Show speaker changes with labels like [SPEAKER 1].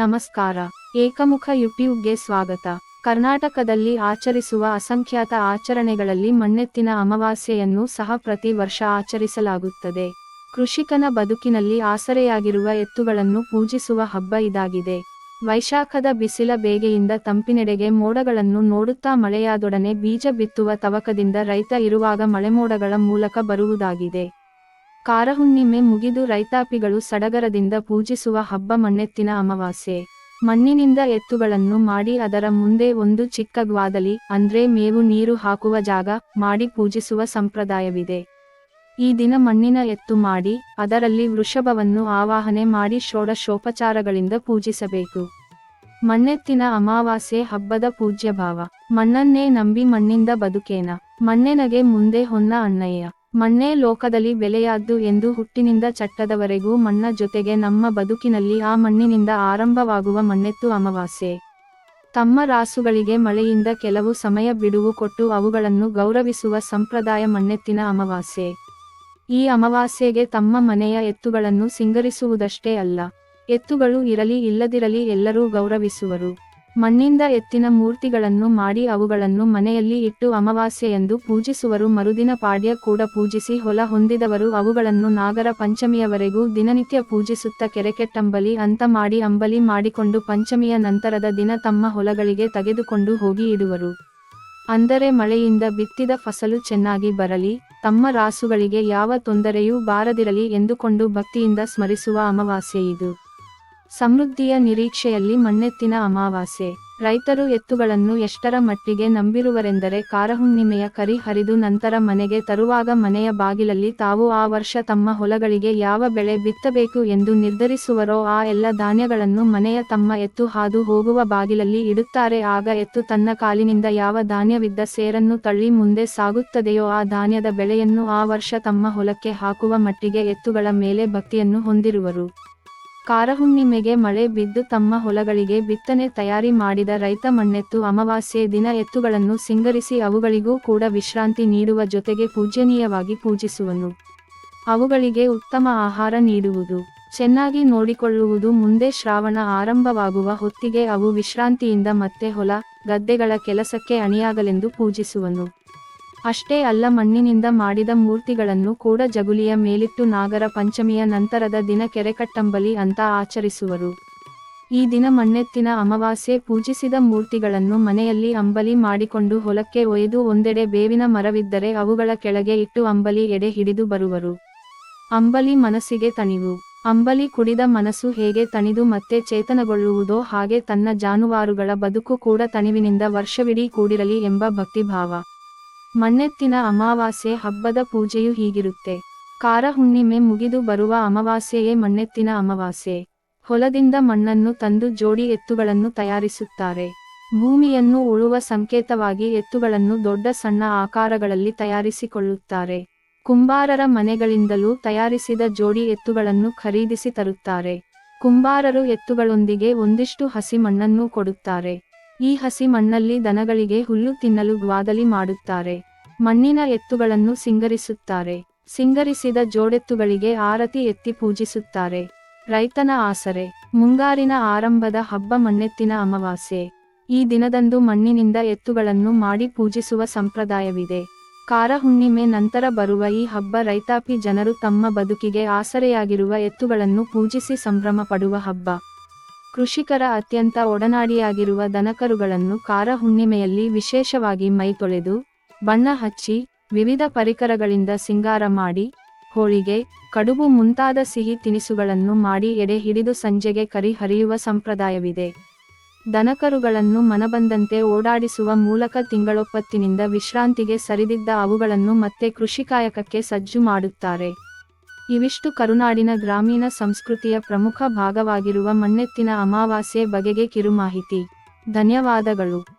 [SPEAKER 1] ನಮಸ್ಕಾರ. ಏಕಮುಖ ಯೂಟ್ಯೂಬ್ಗೆ ಸ್ವಾಗತ. ಕರ್ನಾಟಕದಲ್ಲಿ ಆಚರಿಸುವ ಅಸಂಖ್ಯಾತ ಆಚರಣೆಗಳಲ್ಲಿ ಮಣ್ಣೆತ್ತಿನ ಅಮಾವಾಸ್ಯೆಯನ್ನು ಸಹ ಪ್ರತಿ ವರ್ಷ ಆಚರಿಸಲಾಗುತ್ತದೆ. ಕೃಷಿಕನ ಬದುಕಿನಲ್ಲಿ ಆಸರೆಯಾಗಿರುವ ಎತ್ತುಗಳನ್ನು ಪೂಜಿಸುವ ಹಬ್ಬ ಇದಾಗಿದೆ. ವೈಶಾಖದ ಬಿಸಿಲ ಬೇಗೆಯಿಂದ ತಂಪಿನೆಡೆಗೆ ಮೋಡಗಳನ್ನು ನೋಡುತ್ತಾ ಮಳೆಯಾದೊಡನೆ ಬೀಜ ಬಿತ್ತುವ ತವಕದಿಂದ ರೈತ ಇರುವಾಗ ಮಳೆಮೋಡಗಳ ಮೂಲಕ ಬರುವುದಾಗಿದೆ. ಕಾರಹುಣ್ಣಿಮೆ ಮುಗಿದು ರೈತಾಪಿಗಳು ಸಡಗರದಿಂದ ಪೂಜಿಸುವ ಹಬ್ಬ ಮಣ್ಣೆತ್ತಿನ ಅಮಾವಾಸ್ಯೆ. ಮಣ್ಣಿನಿಂದ ಎತ್ತುಗಳನ್ನು ಮಾಡಿ ಅದರ ಮುಂದೆ ಒಂದು ಚಿಕ್ಕ ಗ್ವಾದಲಿ, ಅಂದ್ರೆ ಮೇವು ನೀರು ಹಾಕುವ ಜಾಗ ಮಾಡಿ ಪೂಜಿಸುವ ಸಂಪ್ರದಾಯವಿದೆ. ಈ ದಿನ ಮಣ್ಣಿನ ಎತ್ತು ಮಾಡಿ, ಅದರಲ್ಲಿ ವೃಷಭವನ್ನು ಆವಾಹನೆ ಮಾಡಿ ಷೋಡಶೋಪಚಾರಗಳಿಂದ ಪೂಜಿಸಬೇಕು. ಮಣ್ಣೆತ್ತಿನ ಅಮಾವಾಸ್ಯೆ ಹಬ್ಬದ ಪೂಜ್ಯ ಭಾವ ಮಣ್ಣನ್ನೇ ನಂಬಿ ಮಣ್ಣಿಂದ ಬದುಕೇನ. ಮಣ್ಣೆನಗೆ ಮುಂದೆ ಹೊನ್ನ ಅಣ್ಣಯ್ಯ. ಮಣ್ಣೇ ಲೋಕದಲ್ಲಿ ಬೆಲೆಯಾದ್ದು ಎಂದು ಹುಟ್ಟಿನಿಂದ ಚಟ್ಟದವರೆಗೂ ಮಣ್ಣ ಜೊತೆಗೆ ನಮ್ಮ ಬದುಕಿನಲ್ಲಿ ಆ ಮಣ್ಣಿನಿಂದ ಆರಂಭವಾಗುವ ಮಣ್ಣೆತ್ತು ಅಮಾವಾಸ್ಯೆ. ತಮ್ಮ ರಾಸುಗಳಿಗೆ ಮಳೆಯಿಂದ ಕೆಲವು ಸಮಯ ಬಿಡುವು ಕೊಟ್ಟು ಅವುಗಳನ್ನು ಗೌರವಿಸುವ ಸಂಪ್ರದಾಯ ಮಣ್ಣೆತ್ತಿನ ಅಮಾವಾಸ್ಯೆ. ಈ ಅಮಾವಾಸ್ಯೆಗೆ ತಮ್ಮ ಮನೆಯ ಎತ್ತುಗಳನ್ನು ಸಿಂಗರಿಸುವುದಷ್ಟೇ ಅಲ್ಲ, ಎತ್ತುಗಳು ಇರಲಿ ಇಲ್ಲದಿರಲಿ ಎಲ್ಲರೂ ಗೌರವಿಸುವರು. ಮಣ್ಣಿಂದ ಎತ್ತಿನ ಮೂರ್ತಿಗಳನ್ನು ಮಾಡಿ ಅವುಗಳನ್ನು ಮನೆಯಲ್ಲಿ ಇಟ್ಟು ಅಮಾವಾಸ್ಯೆಯಂದು ಪೂಜಿಸುವರು. ಮರುದಿನ ಪಾಡ್ಯ ಕೂಡ ಪೂಜಿಸಿ ಹೊಲ ಹೊಂದಿದವರು. ಅವುಗಳನ್ನು ನಾಗರ ಪಂಚಮಿಯವರೆಗೂ ದಿನನಿತ್ಯ ಪೂಜಿಸುತ್ತ ಕೆರೆಕೆಟ್ಟಂಬಲಿ ಅಂತ ಮಾಡಿ ಅಂಬಲಿ ಮಾಡಿಕೊಂಡು ಪಂಚಮಿಯ ನಂತರದ ದಿನ ತಮ್ಮ ಹೊಲಗಳಿಗೆ ತೆಗೆದುಕೊಂಡು ಹೋಗಿ ಇಡುವರು. ಅಂದರೆ ಮಳೆಯಿಂದ ಬಿತ್ತಿದ ಫಸಲು ಚೆನ್ನಾಗಿ ಬರಲಿ, ತಮ್ಮ ರಾಸುಗಳಿಗೆ ಯಾವ ತೊಂದರೆಯೂ ಬಾರದಿರಲಿ ಎಂದುಕೊಂಡು ಭಕ್ತಿಯಿಂದ ಸ್ಮರಿಸುವ ಅಮಾವಾಸ್ಯೆ ಇದು. ಸಮೃದ್ಧಿಯ ನಿರೀಕ್ಷೆಯಲ್ಲಿ ಮಣ್ಣೆತ್ತಿನ ಅಮಾವಾಸ್ಯೆ. ರೈತರು ಎತ್ತುಗಳನ್ನು ಎಷ್ಟರ ಮಟ್ಟಿಗೆ ನಂಬಿರುವರೆಂದರೆ ಕಾರಹುಣ್ಣಿಮೆಯ ಕರಿ ಹರಿದು ನಂತರ ಮನೆಗೆ ತರುವಾಗ ಮನೆಯ ಬಾಗಿಲಲ್ಲಿ ತಾವು ಆ ವರ್ಷ ತಮ್ಮ ಹೊಲಗಳಿಗೆ ಯಾವ ಬೆಳೆ ಬಿತ್ತಬೇಕು ಎಂದು ನಿರ್ಧರಿಸುವರೋ ಆ ಎಲ್ಲ ಧಾನ್ಯಗಳನ್ನು ಮನೆಯ ತಮ್ಮ ಎತ್ತು ಹಾದು ಹೋಗುವ ಬಾಗಿಲಲ್ಲಿ ಇಡುತ್ತಾರೆ. ಆಗ ಎತ್ತು ತನ್ನ ಕಾಲಿನಿಂದ ಯಾವ ಧಾನ್ಯವಿದ್ದ ಸೇರನ್ನು ತಳ್ಳಿ ಮುಂದೆ ಸಾಗುತ್ತದೆಯೋ ಆ ಧಾನ್ಯದ ಬೆಳೆಯನ್ನು ಆ ವರ್ಷ ತಮ್ಮ ಹೊಲಕ್ಕೆ ಹಾಕುವ ಮಟ್ಟಿಗೆ ಎತ್ತುಗಳ ಮೇಲೆ ಭಕ್ತಿಯನ್ನು ಹೊಂದಿರುವರು. ಕಾರಹುಣ್ಣಿಮೆಗೆ ಮಳೆ ಬಿದ್ದು ತಮ್ಮ ಹೊಲಗಳಿಗೆ ಬಿತ್ತನೆ ತಯಾರಿ ಮಾಡಿದ ರೈತ ಮಣ್ಣೆತ್ತು ಅಮಾವಾಸ್ಯೆ ದಿನ ಎತ್ತುಗಳನ್ನು ಸಿಂಗರಿಸಿ ಅವುಗಳಿಗೂ ಕೂಡ ವಿಶ್ರಾಂತಿ ನೀಡುವ ಜೊತೆಗೆ ಪೂಜನೀಯವಾಗಿ ಪೂಜಿಸುವನು. ಅವುಗಳಿಗೆ ಉತ್ತಮ ಆಹಾರ ನೀಡುವುದು. ಚೆನ್ನಾಗಿ ನೋಡಿಕೊಳ್ಳುವುದು ಮುಂದೆ ಶ್ರಾವಣ ಆರಂಭವಾಗುವ ಹೊತ್ತಿಗೆ ಅವು ವಿಶ್ರಾಂತಿಯಿಂದ ಮತ್ತೆ ಹೊಲ, ಗದ್ದೆಗಳ ಕೆಲಸಕ್ಕೆ ಅಣಿಯಾಗಲೆಂದು ಪೂಜಿಸುವನು. ಅಷ್ಟೇ ಅಲ್ಲ ಮಣ್ಣಿನಿಂದ ಮಾಡಿದ ಮೂರ್ತಿಗಳನ್ನು ಕೂಡ ಜಗುಲಿಯ ಮೇಲಿಟ್ಟು ನಾಗರ ಪಂಚಮಿಯ ನಂತರದ ದಿನ ಕೆರೆಕಟ್ಟಂಬಲಿ ಅಂತ ಆಚರಿಸುವರು. ಈ ದಿನ ಮಣ್ಣೆತ್ತಿನ ಅಮಾವಾಸ್ಯೆ ಪೂಜಿಸಿದ ಮೂರ್ತಿಗಳನ್ನು ಮನೆಯಲ್ಲಿ ಅಂಬಲಿ ಮಾಡಿಕೊಂಡು ಹೊಲಕ್ಕೆ ಒಯ್ದು ಒಂದೆಡೆ ಬೇವಿನ ಮರವಿದ್ದರೆ ಅವುಗಳ ಕೆಳಗೆ ಇಟ್ಟು ಅಂಬಲಿ ಎಡೆ ಹಿಡಿದು ಬರುವರು. ಅಂಬಲಿ ಮನಸ್ಸಿಗೆ ತಣಿವು. ಅಂಬಲಿ ಕುಡಿದ ಮನಸ್ಸು ಹೇಗೆ ತಣಿದು ಮತ್ತೆ ಚೇತನಗೊಳ್ಳುವುದೋ ಹಾಗೆ ತನ್ನ ಜಾನುವಾರುಗಳ ಬದುಕು ಕೂಡ ತಣಿವಿನಿಂದ ವರ್ಷವಿಡೀ ಕೂಡಿರಲಿ ಎಂಬ ಭಕ್ತಿಭಾವ. ಮಣ್ಣೆತ್ತಿನ ಅಮಾವಾಸ್ಯೆ ಹಬ್ಬದ ಪೂಜೆಯು ಹೀಗಿರುತ್ತೆ. ಕಾರ ಹುಣ್ಣಿಮೆ ಮುಗಿದು ಬರುವ ಅಮಾವಾಸ್ಯೆಯೇ ಮಣ್ಣೆತ್ತಿನ ಅಮಾವಾಸ್ಯೆ. ಹೊಲದಿಂದ ಮಣ್ಣನ್ನು ತಂದು ಜೋಡಿ ಎತ್ತುಗಳನ್ನು ತಯಾರಿಸುತ್ತಾರೆ. ಭೂಮಿಯನ್ನು ಉಳುವ ಸಂಕೇತವಾಗಿ ಎತ್ತುಗಳನ್ನು ದೊಡ್ಡ ಸಣ್ಣ ಆಕಾರಗಳಲ್ಲಿ ತಯಾರಿಸಿಕೊಳ್ಳುತ್ತಾರೆ. ಕುಂಬಾರರ ಮನೆಗಳಿಂದಲೂ ತಯಾರಿಸಿದ ಜೋಡಿ ಎತ್ತುಗಳನ್ನು ಖರೀದಿಸಿ ತರುತ್ತಾರೆ. ಕುಂಬಾರರು ಎತ್ತುಗಳೊಂದಿಗೆ ಒಂದಿಷ್ಟು ಹಸಿ ಮಣ್ಣನ್ನು ಕೊಡುತ್ತಾರೆ. ಈ ಹಸಿ ಮಣ್ಣಲ್ಲಿ ದನಗಳಿಗೆ ಹುಲ್ಲು ತಿನ್ನಲು ಗ್ವಾದಲಿ ಮಾಡುತ್ತಾರೆ. ಮಣ್ಣಿನ ಎತ್ತುಗಳನ್ನು ಸಿಂಗರಿಸುತ್ತಾರೆ. ಸಿಂಗರಿಸಿದ ಜೋಡೆತ್ತುಗಳಿಗೆ ಆರತಿ ಎತ್ತಿ ಪೂಜಿಸುತ್ತಾರೆ. ರೈತನ ಆಸರೆ. ಮುಂಗಾರಿನ ಆರಂಭದ ಹಬ್ಬ ಮಣ್ಣೆತ್ತಿನ ಅಮಾವಾಸ್ಯೆ. ಈ ದಿನದಂದು ಮಣ್ಣಿನಿಂದ ಎತ್ತುಗಳನ್ನು ಮಾಡಿ ಪೂಜಿಸುವ ಸಂಪ್ರದಾಯವಿದೆ. ಕಾರ ಹುಣ್ಣಿಮೆ ನಂತರ ಬರುವ ಈ ಹಬ್ಬ ರೈತಾಪಿ ಜನರು ತಮ್ಮ ಬದುಕಿಗೆ ಆಸರೆಯಾಗಿರುವ ಎತ್ತುಗಳನ್ನು ಪೂಜಿಸಿ ಸಂಭ್ರಮ ಪಡುವ ಹಬ್ಬ. ಕೃಷಿಕರ ಅತ್ಯಂತ ಒಡನಾಡಿಯಾಗಿರುವ ದನಕರುಗಳನ್ನು ಕಾರ ಹುಣ್ಣಿಮೆಯಲ್ಲಿ ವಿಶೇಷವಾಗಿ ಮೈ ತೊಳೆದು, ಬಣ್ಣ ಹಚ್ಚಿ, ವಿವಿಧ ಪರಿಕರಗಳಿಂದ ಸಿಂಗಾರ ಮಾಡಿ, ಹೋಳಿಗೆ, ಕಡುಬು ಮುಂತಾದ ಸಿಹಿ ತಿನಿಸುಗಳನ್ನು ಮಾಡಿ ಎಡೆ ಹಿಡಿದು ಸಂಜೆಗೆ ಕರಿ ಹರಿಯುವ ಸಂಪ್ರದಾಯವಿದೆ. ದನಕರುಗಳನ್ನು ಮನಬಂದಂತೆ ಓಡಾಡಿಸುವ ಮೂಲಕ ತಿಂಗಳೊಪ್ಪತ್ತಿನಿಂದ ವಿಶ್ರಾಂತಿಗೆ ಸರಿದಿದ್ದ ಅವುಗಳನ್ನು ಮತ್ತೆ ಕೃಷಿಕಾಯಕಕ್ಕೆ ಸಜ್ಜು ಮಾಡುತ್ತಾರೆ. ಇವಿಷ್ಟು ಕರುನಾಡಿನ ಗ್ರಾಮೀಣ ಸಂಸ್ಕೃತಿಯ ಪ್ರಮುಖ ಭಾಗವಾಗಿರುವ ಮಣ್ಣೆತ್ತಿನ ಅಮಾವಾಸ್ಯೆ ಬಗೆಗೆ ಕಿರುಮಾಹಿತಿ. ಧನ್ಯವಾದಗಳು.